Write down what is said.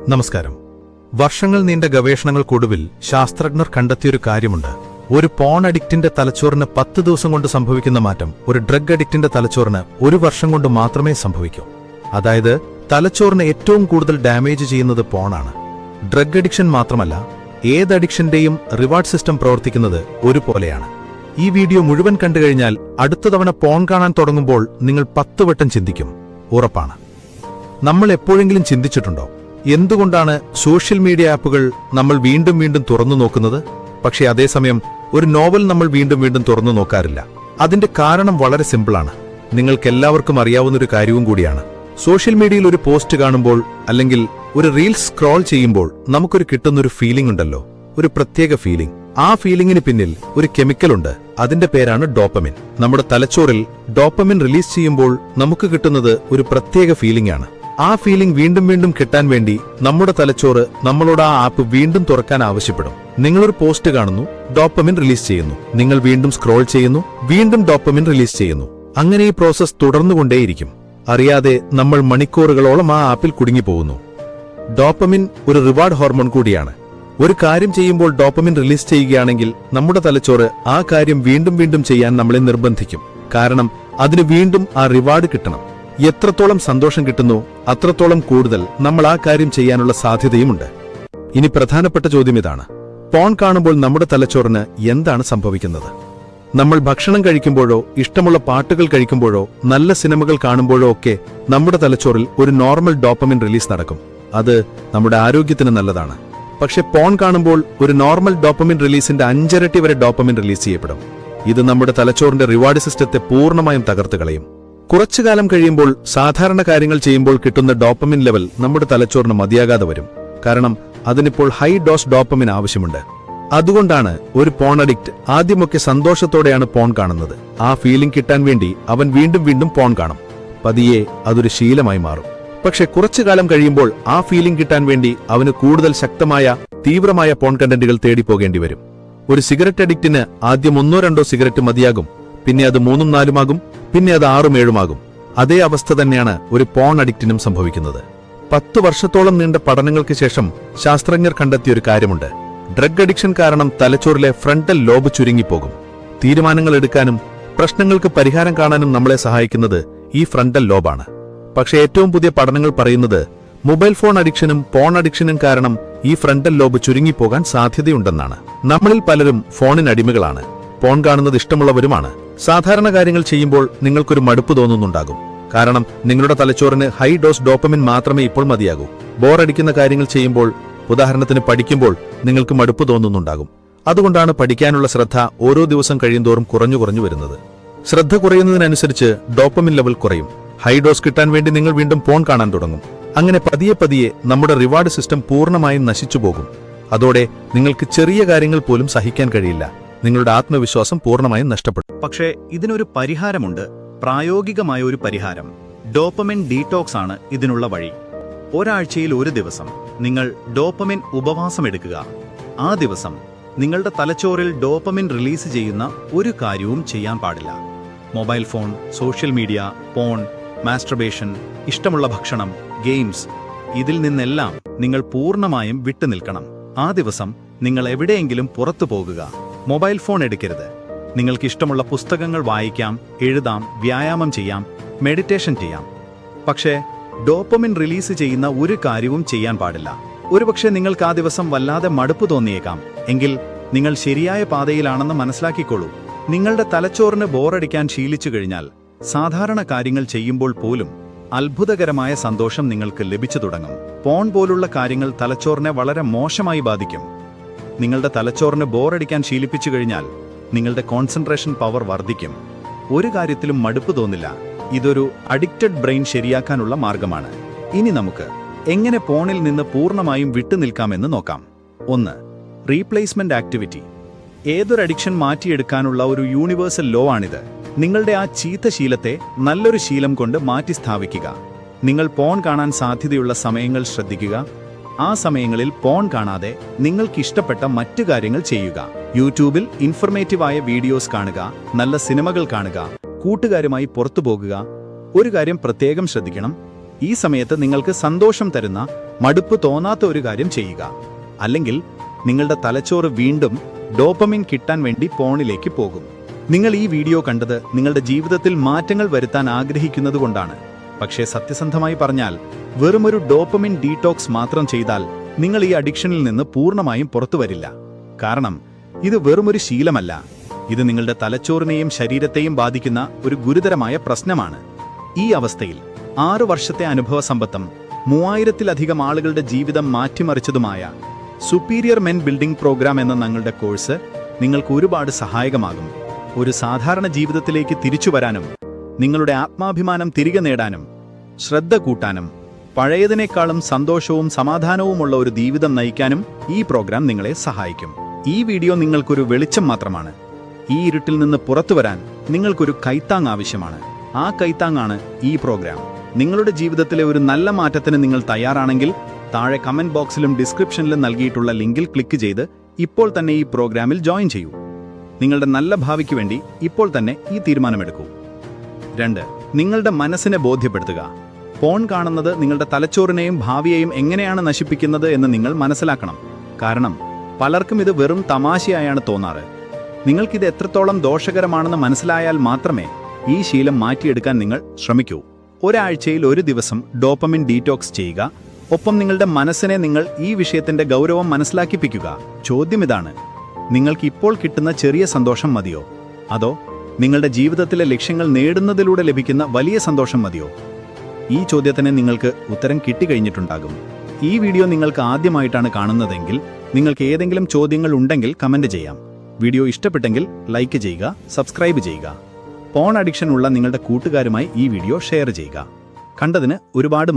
നമസ്കാരം. വർഷങ്ങൾ നീണ്ട ഗവേഷണങ്ങൾക്കൊടുവിൽ ശാസ്ത്രജ്ഞർ കണ്ടെത്തിയൊരു കാര്യമുണ്ട്. ഒരു പോൺ അഡിക്റ്റിന്റെ തലച്ചോറിന് പത്ത് ദിവസം കൊണ്ട് സംഭവിക്കുന്ന മാറ്റം ഒരു ഡ്രഗ് അഡിക്റ്റിന്റെ തലച്ചോറിന് ഒരു വർഷം കൊണ്ട് മാത്രമേ സംഭവിക്കൂ. അതായത് തലച്ചോറിന് ഏറ്റവും കൂടുതൽ ഡാമേജ് ചെയ്യുന്നത് പോണാണ് ഡ്രഗ് അഡിക്ഷൻ മാത്രമല്ല ഏത് അഡിക്ഷന്റെയും റിവാർഡ് സിസ്റ്റം പ്രവർത്തിക്കുന്നത് ഒരുപോലെയാണ്. ഈ വീഡിയോ മുഴുവൻ കണ്ടുകഴിഞ്ഞാൽ അടുത്ത തവണ പോൺ കാണാൻ തുടങ്ങുമ്പോൾ നിങ്ങൾ പത്ത് വട്ടം ചിന്തിക്കും. ഉറപ്പാണ്. നമ്മൾ എപ്പോഴെങ്കിലും ചിന്തിച്ചിട്ടുണ്ടോ? എന്തുകൊണ്ടാണ് സോഷ്യൽ മീഡിയ ആപ്പുകൾ നമ്മൾ വീണ്ടും വീണ്ടും തുറന്നു നോക്കുന്നത്? പക്ഷേ അതേസമയം ഒരു നോവൽ നമ്മൾ വീണ്ടും വീണ്ടും തുറന്നു നോക്കാറില്ല. അതിന്റെ കാരണം വളരെ സിമ്പിളാണ്. നിങ്ങൾക്കെല്ലാവർക്കും അറിയാവുന്നൊരു കാര്യവും കൂടിയാണ്. സോഷ്യൽ മീഡിയയിൽ ഒരു പോസ്റ്റ് കാണുമ്പോൾ അല്ലെങ്കിൽ ഒരു റീൽസ് സ്ക്രോൾ ചെയ്യുമ്പോൾ നമുക്കൊരു കിട്ടുന്ന ഒരു ഫീലിംഗ് ഉണ്ടല്ലോ. ഒരു പ്രത്യേക ഫീലിംഗ്. ആ ഫീലിംഗിന് പിന്നിൽ ഒരു കെമിക്കൽ ഉണ്ട്. അതിന്റെ പേരാണ് ഡോപ്പമിൻ. നമ്മുടെ തലച്ചോറിൽ ഡോപ്പമിൻ റിലീസ് ചെയ്യുമ്പോൾ നമുക്ക് കിട്ടുന്നത് ഒരു പ്രത്യേക ഫീലിംഗ് ആണ്. ആ ഫീലിംഗ് വീണ്ടും വീണ്ടും കിട്ടാൻ വേണ്ടി നമ്മുടെ തലച്ചോറ് നമ്മളോട് ആ ആപ്പ് വീണ്ടും തുറക്കാൻ ആവശ്യപ്പെടും. നിങ്ങളൊരു പോസ്റ്റ് കാണുന്നു ഡോപ്പമിൻ റിലീസ് ചെയ്യുന്നു. നിങ്ങൾ വീണ്ടും സ്ക്രോൾ ചെയ്യുന്നു വീണ്ടും ഡോപ്പമിൻ റിലീസ് ചെയ്യുന്നു. അങ്ങനെ ഈ പ്രോസസ് തുടർന്നുകൊണ്ടേയിരിക്കും. അറിയാതെ നമ്മൾ മണിക്കൂറുകളോളം ആ ആപ്പിൽ കുടുങ്ങിപ്പോകുന്നു. ഡോപ്പമിൻ ഒരു റിവാർഡ് ഹോർമോൺ കൂടിയാണ്. ഒരു കാര്യം ചെയ്യുമ്പോൾ ഡോപ്പമിൻ റിലീസ് ചെയ്യുകയാണെങ്കിൽ നമ്മുടെ തലച്ചോറ് ആ കാര്യം വീണ്ടും വീണ്ടും ചെയ്യാൻ നമ്മളെ നിർബന്ധിക്കും. കാരണം അതിന് വീണ്ടും ആ റിവാർഡ് കിട്ടണം. എത്രത്തോളം സന്തോഷം കിട്ടുന്നു അത്രത്തോളം കൂടുതൽ നമ്മൾ ആ കാര്യം ചെയ്യാനുള്ള സാധ്യതയുമുണ്ട്. ഇനി പ്രധാനപ്പെട്ട ചോദ്യം ഇതാണ്. പോൺ കാണുമ്പോൾ നമ്മുടെ തലച്ചോറിന് എന്താണ് സംഭവിക്കുന്നത്? നമ്മൾ ഭക്ഷണം കഴിക്കുമ്പോഴോ ഇഷ്ടമുള്ള പാട്ടുകൾ കഴിക്കുമ്പോഴോ നല്ല സിനിമകൾ കാണുമ്പോഴോ ഒക്കെ നമ്മുടെ തലച്ചോറിൽ ഒരു നോർമൽ ഡോപ്പമിൻ റിലീസ് നടക്കും. അത് നമ്മുടെ ആരോഗ്യത്തിന് നല്ലതാണ്. പക്ഷെ പോൺ കാണുമ്പോൾ ഒരു നോർമൽ ഡോപ്പമിൻ റിലീസിന്റെ അഞ്ചരട്ടി വരെ ഡോപ്പമിൻ റിലീസ് ചെയ്യപ്പെടും. ഇത് നമ്മുടെ തലച്ചോറിന്റെ റിവാർഡ് സിസ്റ്റത്തെ പൂർണമായും തകർത്ത് കളയും. കുറച്ചു കാലം കഴിയുമ്പോൾ സാധാരണ കാര്യങ്ങൾ ചെയ്യുമ്പോൾ കിട്ടുന്ന ഡോപ്പമിൻ ലെവൽ നമ്മുടെ തലച്ചോറിന് മതിയാകാതെ വരും. കാരണം അതിനിപ്പോൾ ഹൈ ഡോസ് ഡോപ്പമിൻ ആവശ്യമുണ്ട്. അതുകൊണ്ടാണ് ഒരു പോൺ അഡിക്റ്റ് ആദ്യമൊക്കെ സന്തോഷത്തോടെയാണ് പോൺ കാണുന്നത്. ആ ഫീലിംഗ് കിട്ടാൻ വേണ്ടി അവൻ വീണ്ടും വീണ്ടും പോൺ കാണും. പതിയെ അതൊരു ശീലമായി മാറും. പക്ഷെ കുറച്ചു കാലം കഴിയുമ്പോൾ ആ ഫീലിംഗ് കിട്ടാൻ വേണ്ടി അവന് കൂടുതൽ ശക്തമായ തീവ്രമായ പോൺ കണ്ടന്റുകൾ തേടി പോകേണ്ടി വരും. ഒരു സിഗരറ്റ് അഡിക്റ്റിന് ആദ്യം ഒന്നോ രണ്ടോ സിഗരറ്റ് മതിയാകും. പിന്നെ അത് മൂന്നും നാലുമാകും. പിന്നെ അത് ആറും ഏഴുമാകും. അതേ അവസ്ഥ തന്നെയാണ് ഒരു പോൺ അഡിക്റ്റിനും സംഭവിക്കുന്നത്. പത്തു വർഷത്തോളം നീണ്ട പഠനങ്ങൾക്ക് ശേഷം ശാസ്ത്രജ്ഞർ കണ്ടെത്തിയ ഒരു കാര്യമുണ്ട്. ഡ്രഗ് അഡിക്ഷൻ കാരണം തലച്ചോറിലെ ഫ്രണ്ടൽ ലോബ് ചുരുങ്ങിപ്പോകും. തീരുമാനങ്ങൾ എടുക്കാനും പ്രശ്നങ്ങൾക്ക് പരിഹാരം കാണാനും നമ്മളെ സഹായിക്കുന്നത് ഈ ഫ്രണ്ടൽ ലോബാണ് പക്ഷേ ഏറ്റവും പുതിയ പഠനങ്ങൾ പറയുന്നത് മൊബൈൽ ഫോൺ അഡിക്ഷനും പോൺ അഡിക്ഷനും കാരണം ഈ ഫ്രണ്ടൽ ലോബ് ചുരുങ്ങിപ്പോകാൻ സാധ്യതയുണ്ടെന്നാണ്. നമ്മളിൽ പലരും ഫോണിന് അടിമകളാണ്. ഫോൺ കാണുന്നത് ഇഷ്ടമുള്ളവരുമാണ്. സാധാരണ കാര്യങ്ങൾ ചെയ്യുമ്പോൾ നിങ്ങൾക്കൊരു മടുപ്പ് തോന്നുന്നുണ്ടാകും. കാരണം നിങ്ങളുടെ തലച്ചോറിന് ഹൈ ഡോസ് ഡോപ്പമിൻ മാത്രമേ ഇപ്പോൾ മതിയാകൂ. ബോറടിക്കുന്ന കാര്യങ്ങൾ ചെയ്യുമ്പോൾ ഉദാഹരണത്തിന് പഠിക്കുമ്പോൾ നിങ്ങൾക്ക് മടുപ്പ് തോന്നുന്നുണ്ടാകും. അതുകൊണ്ടാണ് പഠിക്കാനുള്ള ശ്രദ്ധ ഓരോ ദിവസം കഴിയുന്തോറും കുറഞ്ഞു കുറഞ്ഞു വരുന്നത്. ശ്രദ്ധ കുറയുന്നതിനനുസരിച്ച് ഡോപ്പമിൻ ലെവൽ കുറയും. ഹൈ ഡോസ് കിട്ടാൻ വേണ്ടി നിങ്ങൾ വീണ്ടും ഫോൺ കാണാൻ തുടങ്ങും. അങ്ങനെ പതിയെ പതിയെ നമ്മുടെ റിവാർഡ് സിസ്റ്റം പൂർണമായും നശിച്ചു പോകും. അതോടെ നിങ്ങൾക്ക് ചെറിയ കാര്യങ്ങൾ പോലും സഹിക്കാൻ കഴിയില്ല. നിങ്ങളുടെ ആത്മവിശ്വാസം പൂർണമായും നഷ്ടപ്പെടും പക്ഷേ ഇതിനൊരു പരിഹാരമുണ്ട്. പ്രായോഗികമായ ഒരു പരിഹാരം. ഡോപ്പമിൻ ഡീടോക്സ് ആണ് ഇതിനുള്ള വഴി. ഒരാഴ്ചയിൽ ഒരു ദിവസം നിങ്ങൾ ഡോപ്പമിൻ ഉപവാസം എടുക്കുക. ആ ദിവസം നിങ്ങളുടെ തലച്ചോറിൽ ഡോപ്പമിൻ റിലീസ് ചെയ്യുന്ന ഒരു കാര്യവും ചെയ്യാൻ പാടില്ല. Mobile phone social media porn masturbation ഇഷ്ടമുള്ള ഭക്ഷണം ഗെയിംസ് ഇതിൽ നിന്നെല്ലാം നിങ്ങൾ പൂർണമായും വിട്ടുനിൽക്കണം. ആ ദിവസം നിങ്ങൾ എവിടെയെങ്കിലും പുറത്തു പോകുക. മൊബൈൽ ഫോൺ എടുക്കരുത്. നിങ്ങൾക്ക് ഇഷ്ടമുള്ള പുസ്തകങ്ങൾ വായിക്കാം എഴുതാം വ്യായാമം ചെയ്യാം മെഡിറ്റേഷൻ ചെയ്യാം. പക്ഷേ ഡോപ്പമിൻ റിലീസ് ചെയ്യുന്ന ഒരു കാര്യവും ചെയ്യാൻ പാടില്ല. ഒരുപക്ഷെ നിങ്ങൾക്ക് ആ ദിവസം വല്ലാതെ മടുപ്പ് തോന്നിയേക്കാം. എങ്കിൽ നിങ്ങൾ ശരിയായ പാതയിലാണെന്ന് മനസ്സിലാക്കിക്കോളൂ. നിങ്ങളുടെ തലച്ചോറിന് ബോറടിക്കാൻ ശീലിച്ചു കഴിഞ്ഞാൽ സാധാരണ കാര്യങ്ങൾ ചെയ്യുമ്പോൾ പോലും അത്ഭുതകരമായ സന്തോഷം നിങ്ങൾക്ക് ലഭിച്ചു തുടങ്ങും. പോൺ പോലുള്ള കാര്യങ്ങൾ തലച്ചോറിനെ വളരെ മോശമായി ബാധിക്കും. നിങ്ങളുടെ തലച്ചോറിന് ബോറടിക്കാൻ ശീലിപ്പിച്ചു കഴിഞ്ഞാൽ നിങ്ങളുടെ കോൺസെൻട്രേഷൻ പവർ വർദ്ധിക്കും. ഒരു കാര്യത്തിലും മടുപ്പ് തോന്നില്ല. ഇതൊരു അഡിക്റ്റഡ് ബ്രെയിൻ ശരിയാക്കാനുള്ള മാർഗമാണ്. ഇനി നമുക്ക് എങ്ങനെ ഫോണിൽ നിന്ന് പൂർണമായും വിട്ടുനിൽക്കാമെന്ന് നോക്കാം. ഒന്ന് റീപ്ലേസ്മെന്റ് ആക്ടിവിറ്റി ഏതൊരു അഡിക്ഷൻ മാറ്റിയെടുക്കാനുള്ള ഒരു യൂണിവേഴ്സൽ ലോ ആണിത്. നിങ്ങളുടെ ആ ചീത്ത ശീലത്തെ നല്ലൊരു ശീലം കൊണ്ട് മാറ്റി സ്ഥാപിക്കുക നിങ്ങൾ ഫോൺ കാണാൻ സാധ്യതയുള്ള സമയങ്ങൾ ശ്രദ്ധിക്കുക. ആ സമയങ്ങളിൽ പോൺ കാണാതെ നിങ്ങൾക്ക് ഇഷ്ടപ്പെട്ട മറ്റു കാര്യങ്ങൾ ചെയ്യുക. യൂട്യൂബിൽ ഇൻഫർമേറ്റീവായ വീഡിയോസ് കാണുക നല്ല സിനിമകൾ കാണുക കൂട്ടുകാരുമായി പുറത്തു പോകുക. ഒരു കാര്യം പ്രത്യേകം ശ്രദ്ധിക്കണം. ഈ സമയത്ത് നിങ്ങൾക്ക് സന്തോഷം തരുന്ന മടുപ്പ് തോന്നാത്ത ഒരു കാര്യം ചെയ്യുക. അല്ലെങ്കിൽ നിങ്ങളുടെ തലച്ചോറ് വീണ്ടും ഡോപ്പമിൻ കിട്ടാൻ വേണ്ടി ഫോണിലേക്ക് പോകും. നിങ്ങൾ ഈ വീഡിയോ കണ്ടത് നിങ്ങളുടെ ജീവിതത്തിൽ മാറ്റങ്ങൾ വരുത്താൻ ആഗ്രഹിക്കുന്നതുകൊണ്ടാണ്. പക്ഷേ സത്യസന്ധമായി പറഞ്ഞാൽ വെറുമൊരു ഡോപ്പമിൻ ഡീടോക്സ് മാത്രം ചെയ്താൽ നിങ്ങൾ ഈ അഡിക്ഷനിൽ നിന്ന് പൂർണമായും പുറത്തു വരില്ല. കാരണം ഇത് വെറുമൊരു ശീലമല്ല. ഇത് നിങ്ങളുടെ തലച്ചോറിനെയും ശരീരത്തെയും ബാധിക്കുന്ന ഒരു ഗുരുതരമായ പ്രശ്നമാണ്. ഈ അവസ്ഥയിൽ ആറു വർഷത്തെ അനുഭവ സമ്പത്തം മൂവായിരത്തിലധികം ആളുകളുടെ ജീവിതം മാറ്റിമറിച്ചതുമായ സുപ്പീരിയർ മെൻ ബിൽഡിംഗ് പ്രോഗ്രാം എന്ന ഞങ്ങളുടെ കോഴ്സ് നിങ്ങൾക്ക് ഒരുപാട് സഹായകമാകും. ഒരു സാധാരണ ജീവിതത്തിലേക്ക് തിരിച്ചു വരാനും നിങ്ങളുടെ ആത്മാഭിമാനം തിരികെ നേടാനും ശ്രദ്ധ കൂട്ടാനും പഴയതിനേക്കാളും സന്തോഷവും സമാധാനവുമുള്ള ഒരു ജീവിതം നയിക്കാനും ഈ പ്രോഗ്രാം നിങ്ങളെ സഹായിക്കും. ഈ വീഡിയോ നിങ്ങൾക്കൊരു വെളിച്ചം മാത്രമാണ്. ഈ ഇരുട്ടിൽ നിന്ന് പുറത്തു വരാൻ നിങ്ങൾക്കൊരു കൈത്താങ് ആവശ്യമാണ്. ആ കൈത്താങ്ങാണ് ഈ പ്രോഗ്രാം. നിങ്ങളുടെ ജീവിതത്തിലെ ഒരു നല്ല മാറ്റത്തിന് നിങ്ങൾ തയ്യാറാണെങ്കിൽ താഴെ കമന്റ് ബോക്സിലും ഡിസ്ക്രിപ്ഷനിലും നൽകിയിട്ടുള്ള ലിങ്കിൽ ക്ലിക്ക് ചെയ്ത് ഇപ്പോൾ തന്നെ ഈ പ്രോഗ്രാമിൽ ജോയിൻ ചെയ്യൂ. നിങ്ങളുടെ നല്ല ഭാവിക്ക് വേണ്ടി ഇപ്പോൾ തന്നെ ഈ തീരുമാനമെടുക്കൂ. രണ്ട്. നിങ്ങളുടെ മനസ്സിനെ ബോധ്യപ്പെടുത്തുക. ഫോൺ കാണുന്നത് നിങ്ങളുടെ തലച്ചോറിനെയും ഭാവിയെയും എങ്ങനെയാണ് നശിപ്പിക്കുന്നത് എന്ന് നിങ്ങൾ മനസ്സിലാക്കണം. കാരണം പലർക്കും ഇത് വെറും തമാശയായാണ് തോന്നാറ്. നിങ്ങൾക്കിത് എത്രത്തോളം ദോഷകരമാണെന്ന് മനസ്സിലായാൽ മാത്രമേ ഈ ശീലം മാറ്റിയെടുക്കാൻ നിങ്ങൾ ശ്രമിക്കൂ. ഒരാഴ്ചയിൽ ഒരു ദിവസം ഡോപ്പമിൻ ഡീറ്റോക്സ് ചെയ്യുക. ഒപ്പം നിങ്ങളുടെ മനസ്സിനെ നിങ്ങൾ ഈ വിഷയത്തിന്റെ ഗൗരവം മനസ്സിലാക്കിപ്പിക്കുക. ചോദ്യം ഇതാണ്. നിങ്ങൾക്ക് ഇപ്പോൾ കിട്ടുന്ന ചെറിയ സന്തോഷം മതിയോ? അതോ നിങ്ങളുടെ ജീവിതത്തിലെ ലക്ഷ്യങ്ങൾ നേടുന്നതിലൂടെ ലഭിക്കുന്ന വലിയ സന്തോഷം മതിയോ? ഈ ചോദ്യത്തിന് നിങ്ങൾക്ക് ഉത്തരം കിട്ടിക്കഴിഞ്ഞിട്ടുണ്ടാകും. ഈ വീഡിയോ നിങ്ങൾക്ക് ആദ്യമായിട്ടാണ് കാണുന്നതെങ്കിൽ നിങ്ങൾക്ക് ഏതെങ്കിലും ചോദ്യങ്ങൾ ഉണ്ടെങ്കിൽ കമന്റ് ചെയ്യാം. വീഡിയോ ഇഷ്ടപ്പെട്ടെങ്കിൽ ലൈക്ക് ചെയ്യുക സബ്സ്ക്രൈബ് ചെയ്യുക. പോൺ അഡിക്ഷൻ ഉള്ള നിങ്ങളുടെ കൂട്ടുകാരുമായി ഈ വീഡിയോ ഷെയർ ചെയ്യുക. കണ്ടതിന് ഒരുപാട്